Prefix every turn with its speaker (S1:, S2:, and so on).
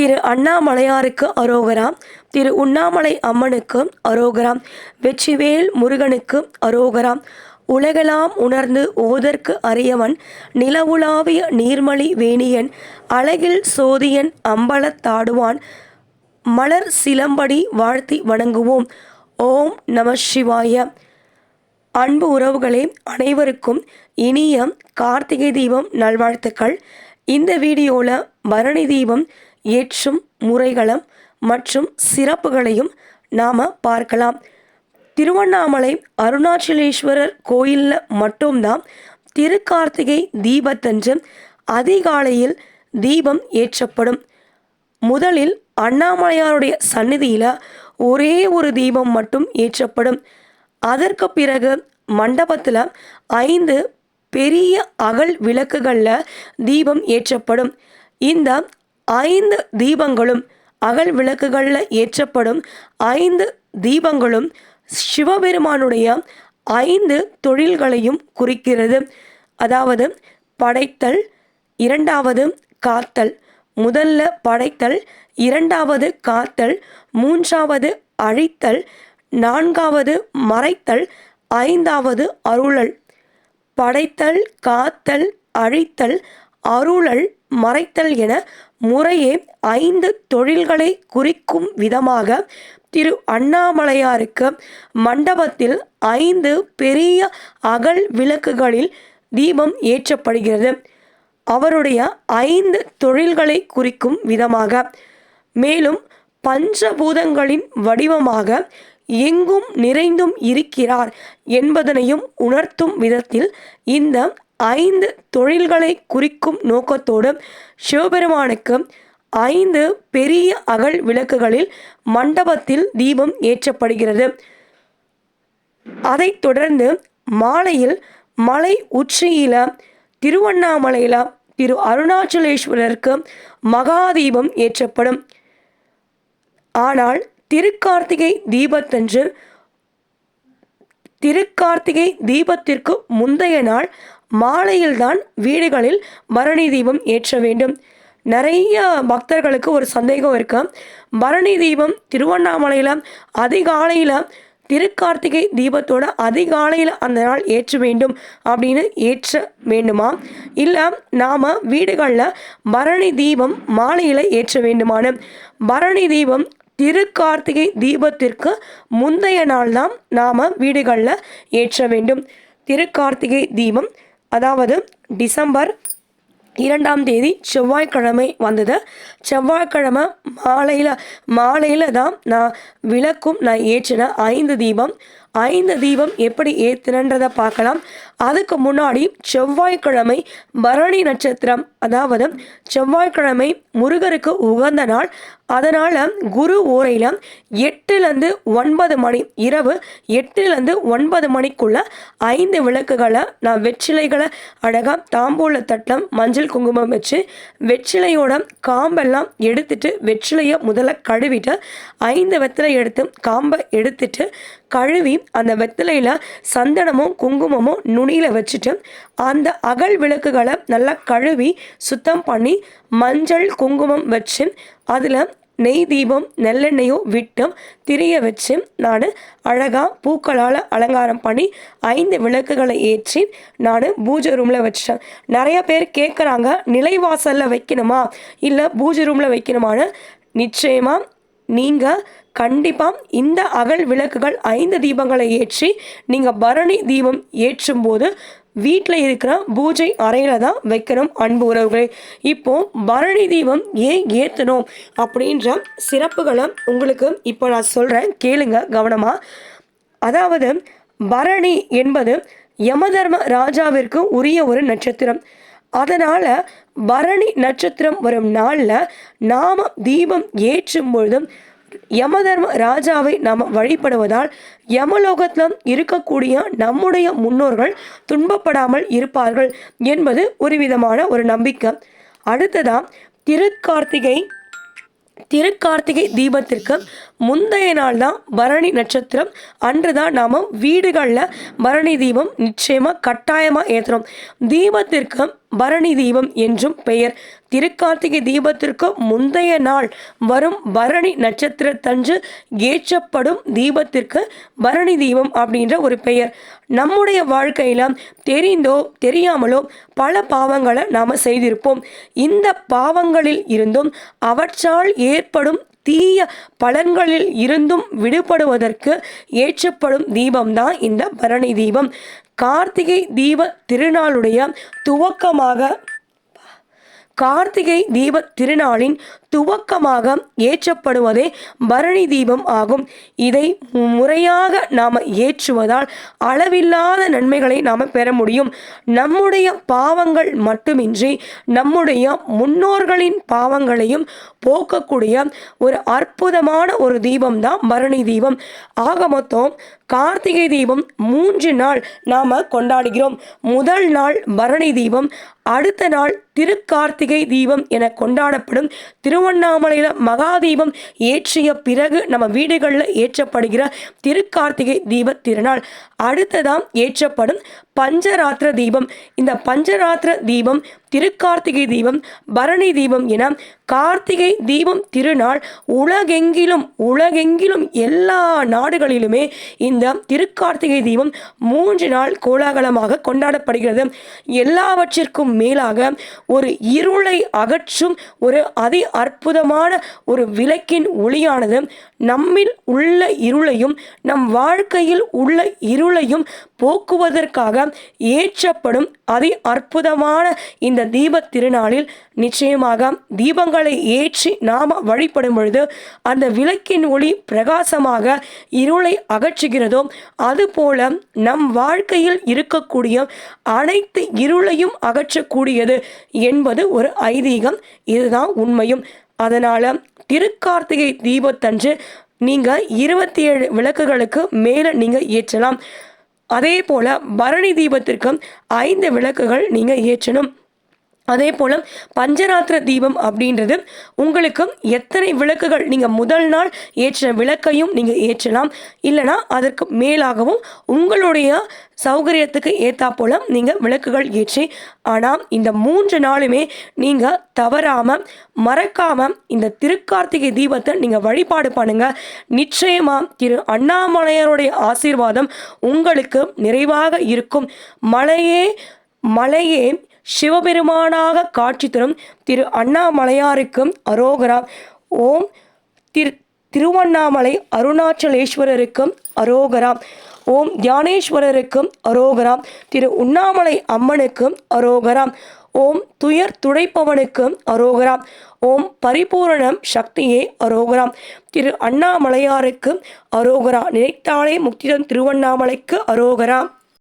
S1: திரு அண்ணாமலையாருக்கு அரோகராம் திரு உண்ணாமலை அம்மனுக்கு அரோகராம் வெற்றிவேல் முருகனுக்கு அரோகராம். உலகெல்லாம் உணர்ந்து ஓதற்கு அறியவன் நிலவுலாவிய நீர்மலி வேணியன் அழகில் சோதியன் அம்பலத்தாடுவான் மலர் சிலம்படி வாழ்த்தி வணங்குவோம். ஓம் நம சிவாய. அன்பு உறவுகளே அனைவருக்கும் இனிய கார்த்திகை தீபம் நல்வாழ்த்துக்கள். இந்த வீடியோவில் பரணி தீபம் ஏற்றும் முறைகளும் மற்றும் சிறப்புகளையும் நாம் பார்க்கலாம். திருவண்ணாமலை அருணாச்சலேஸ்வரர் கோயிலில் மட்டும்தான் திருக்கார்த்திகை தீபத்தன்று அதிகாலையில் தீபம் ஏற்றப்படும். முதலில் அண்ணாமலையாருடைய சந்நிதியில் ஒரே ஒரு தீபம் மட்டும் ஏற்றப்படும். அதற்கு பிறகு மண்டபத்தில் ஐந்து பெரிய அகல் விளக்குகளில் தீபம் ஏற்றப்படும். இந்த ஐந்து தீபங்களும் அகல் விளக்குகளில் ஏற்றப்படும் ஐந்து தீபங்களும் சிவபெருமானுடைய ஐந்து தொழில்களையும் குறிக்கிறது. அதாவது படைத்தல் இரண்டாவது காத்தல் முதல்ல படைத்தல் இரண்டாவது காத்தல் மூன்றாவது அழித்தல் நான்காவது மறைத்தல் ஐந்தாவது அருளல். படைத்தல் காத்தல் அழித்தல் அருளல் மறைத்தல் என முறையே ஐந்து தொழில்களை குறிக்கும் விதமாக திரு அண்ணாமலையாருக்கு மண்டபத்தில் ஐந்து பெரிய அகல் விளக்குகளில் தீபம் ஏற்றப்படுகிறது. அவருடைய ஐந்து தொழில்களை குறிக்கும் விதமாக மேலும் பஞ்சபூதங்களின் வடிவமாக எங்கும் நிறைந்தும் இருக்கிறார் என்பதனையும் உணர்த்தும் விதத்தில் இந்த ஐந்து தொழில்களை குறிக்கும் நோக்கத்தோடு சிவபெருமானுக்கு ஐந்து பெரிய அகல் விளக்குகளில் மண்டபத்தில் தீபம் ஏற்றப்படுகிறது. அதைத் தொடர்ந்து மாலையில் மலை உச்சியில திருவண்ணாமலையில திரு அருணாச்சலேஸ்வரருக்கு மகாதீபம் ஏற்றப்படும். ஆனால் திருக்கார்த்திகை தீபத்தன்று திருக்கார்த்திகை தீபத்திற்கு முந்தைய நாள் மாலையில்தான் வீடுகளில் பரணி தீபம் ஏற்ற வேண்டும். நிறைய பக்தர்களுக்கு ஒரு சந்தேகம் இருக்கு பரணி தீபம் திருவண்ணாமலையில் அதிகாலையில் திருக்கார்த்திகை தீபத்தோட அதிகாலையில் அந்த நாள் ஏற்ற வேண்டும் அப்படின்னு ஏற்ற வேண்டுமா? இல்லை நாம் வீடுகளில் பரணி தீபம் மாலையில் ஏற்ற வேண்டுமானு பரணி தீபம் திருக்கார்த்திகை தீபத்திற்கு முந்தைய நாள் தான் நாம் வீடுகளில் ஏற்ற வேண்டும். திருக்கார்த்திகை தீபம் அதாவது டிசம்பர் இரண்டாம் தேதி செவ்வாய்க்கிழமை வந்தது. செவ்வாய்க்கிழமை மாலையில் மாலையில் தான் நான் விளக்கும் நான் ஏற்றின ஐந்து தீபம். ஐந்து தீபம் எப்படி ஏற்றினன்றதை பார்க்கலாம். அதுக்கு முன்னாடி செவ்வாய்க்கிழமை பரணி நட்சத்திரம் அதாவது செவ்வாய்க்கிழமை முருகருக்கு உகந்த நாள். அதனால் குரு ஊரையில் எட்டுலேருந்து ஒன்பது மணி இரவு எட்டுலேருந்து ஒன்பது மணிக்குள்ள ஐந்து விளக்குகளை நான் வெற்றிலைகளை அழகாக தாம்பூல தட்டம் மஞ்சள் குங்குமம் வச்சு வெற்றிலையோட காம்பெல்லாம் எடுத்துட்டு வெற்றிலையை முதல்ல கழுவிட்டு ஐந்து வெத்தலை எடுத்து காம்பை எடுத்துட்டு கழுவி அந்த வெத்தலையில் சந்தனமும் குங்குமமும் நுனியில் வச்சுட்டு அந்த அகல் விளக்குகளை நல்லா கழுவி சுத்தம் பண்ணி மஞ்சள் குங்குமம் வச்சு அதில் நெய் தீபம் நெல்லெண்ணெயோ விட்டு திரிய வச்சு நான் அழகாக பூக்களால் அலங்காரம் பண்ணி ஐந்து விளக்குகளை ஏற்றி நான் பூஜை ரூமில் வச்சிட்டேன். நிறைய பேர் கேட்குறாங்க நிலைவாசலில் வைக்கணுமா? இல்லை பூஜை ரூமில் வைக்கணுமான்னு? நிச்சயமாக நீங்கள் கண்டிப்பாக இந்த அகல் விளக்குகள் ஐந்து தீபங்களை ஏற்றி நீங்கள் பரணி தீபம் ஏற்றும்போது வீட்டில் இருக்கிற பூஜை அறையில் தான் வைக்கணும் அன்பு உறவுகளே. இப்போது பரணி தீபம் ஏன் ஏற்றணும் அப்படின்ற சிறப்புகளை உங்களுக்கு இப்போ நான் சொல்கிறேன் கேளுங்க கவனமாக அதாவது பரணி என்பது யமதர்ம ராஜாவிற்கு உரிய ஒரு நட்சத்திரம். அதனால் பரணி நட்சத்திரம் வரும் நாளில் நாம் தீபம் ஏற்றும் பொழுதும் யமதர்ம ராஜாவை நாம் வழிபடுவதால் யமலோகத்தில் இருக்கக்கூடிய நம்முடைய முன்னோர்கள் துன்பப்படாமல் இருப்பார்கள் என்பது ஒரு விதமான ஒரு நம்பிக்கை. அடுத்ததாக திருக்கார்த்திகை திருக்கார்த்திகை தீபத்திற்கு முந்தைய நாள் தான் பரணி நட்சத்திரம். அன்று தான் நாம் வீடுகளில் பரணி தீபம் நிச்சயமாக கட்டாயமாக ஏற்றுறோம் தீபத்திற்கு பரணி தீபம் என்றும் பெயர். திருக்கார்த்திகை தீபத்திற்கு முந்தைய நாள் வரும் பரணி நட்சத்திரத்தன்று ஏற்றப்படும் தீபத்திற்கு பரணி தீபம் அப்படின்ற ஒரு பெயர். நம்முடைய வாழ்க்கையில் தெரிந்தோ தெரியாமலோ பல பாவங்களை நாம் செய்திருப்போம். இந்த பாவங்களில் இருந்தும் அவற்றால் ஏற்படும் தீய பலன்களில் இருந்தும் விடுபடுவதற்கு ஏற்றப்படும் தீபம்தான் இந்த பரணி தீபம். கார்த்திகை தீப திருநாளுடைய துவக்கமாக கார்த்திகை தீப திருநாளின் துவக்கமாக ஏற்றப்படுவதே பரணி தீபம் ஆகும். இதை முறையாக நாம் ஏற்றுவதால் அளவில்லாத நன்மைகளை நாம் பெற முடியும். நம்முடைய பாவங்கள் மட்டுமின்றி நம்முடைய முன்னோர்களின் பாவங்களையும் போக்கக்கூடிய ஒரு அற்புதமான ஒரு தீபம் தான் பரணி தீபம். ஆக மொத்தம் கார்த்திகை தீபம் மூன்று நாள் நாம் கொண்டாடுகிறோம். முதல் நாள் பரணி தீபம் அடுத்த நாள் திருக்கார்த்திகை தீபம் என கொண்டாடப்படும். திரு திருவண்ணாமலையில் மகாதீபம் ஏற்றிய பிறகு நம்ம வீடுகளில் ஏற்றப்படுகிற திருக்கார்த்திகை தீப திருநாள். அடுத்ததாம் ஏற்றப்படும் பஞ்சராத்திர தீபம். இந்த பஞ்சராத்திர தீபம் திருக்கார்த்திகை தீபம் பரணி தீபம் என கார்த்திகை தீபம் திருநாள் உலகெங்கிலும் உலகெங்கிலும் எல்லா நாடுகளிலுமே இந்த திருக்கார்த்திகை தீபம் மூன்று நாள் கோலாகலமாக கொண்டாடப்படுகிறது. எல்லாவற்றிற்கும் மேலாக ஒரு இருளை அகற்றும் ஒரு அதி அற்புதமான ஒரு விளக்கின் ஒளியானது நம்மில் உள்ள இருளையும் நம் வாழ்க்கையில் உள்ள இருளையும் போக்குவதற்காக ஏற்றப்படும் அதி அற்புதமான இந்த தீப திருநாளில் நிச்சயமாக தீபங்களை ஏற்றி நாம் வழிபடும் பொழுது அந்த விளக்கின் ஒளி பிரகாசமாக இருளை அகற்றுகிறதோ அதுபோல நம் வாழ்க்கையில் இருக்கக்கூடிய அனைத்து இருளையும் அகற்றக்கூடியது என்பது ஒரு ஐதீகம். இதுதான் உண்மையும். அதனால் திருக்கார்த்திகை தீபத்தன்று நீங்கள் இருபத்தி ஏழு விளக்குகளுக்கு மேலே நீங்கள் ஏற்றலாம். அதே போல் பரணி தீபத்திற்கும் ஐந்து விளக்குகள் நீங்கள் ஏற்றணும். அதே போல் பஞ்சராத்திர தீபம் அப்படின்றது உங்களுக்கு எத்தனை விளக்குகள் நீங்கள் முதல் நாள் ஏற்ற விளக்கையும் நீங்கள் ஏற்றலாம். இல்லைனா அதற்கு மேலாகவும் உங்களுடைய சௌகரியத்துக்கு ஏற்றா போல் நீங்கள் விளக்குகள் ஏற்றி ஆனால் இந்த மூன்று நாளுமே நீங்கள் தவறாமல் மறக்காமல் இந்த திருக்கார்த்திகை தீபத்தை நீங்கள் வழிபாடு பண்ணுங்கள் நிச்சயமாக திரு அண்ணாமலையருடைய ஆசீர்வாதம் உங்களுக்கு நிறைவாக இருக்கும். மலையே மலையே சிவபெருமானாக காட்சி தரும் திரு அண்ணாமலையாருக்கும் அரோகரா. ஓம் திரு திருவண்ணாமலை அருணாச்சலேஸ்வரருக்கும் அரோகரா. ஓம் தியானேஸ்வரருக்கும் அரோகராம் திரு உண்ணாமலை அம்மனுக்கும் அரோகராம் ஓம் துயர் துடைப்பவனுக்கும் அரோகராம் ஓம் பரிபூரணம் சக்தியே அரோகராம் திரு அண்ணாமலையாருக்கும் அரோகரா. நினைத்தாலே முக்திதன் திருவண்ணாமலைக்கு அரோகராம்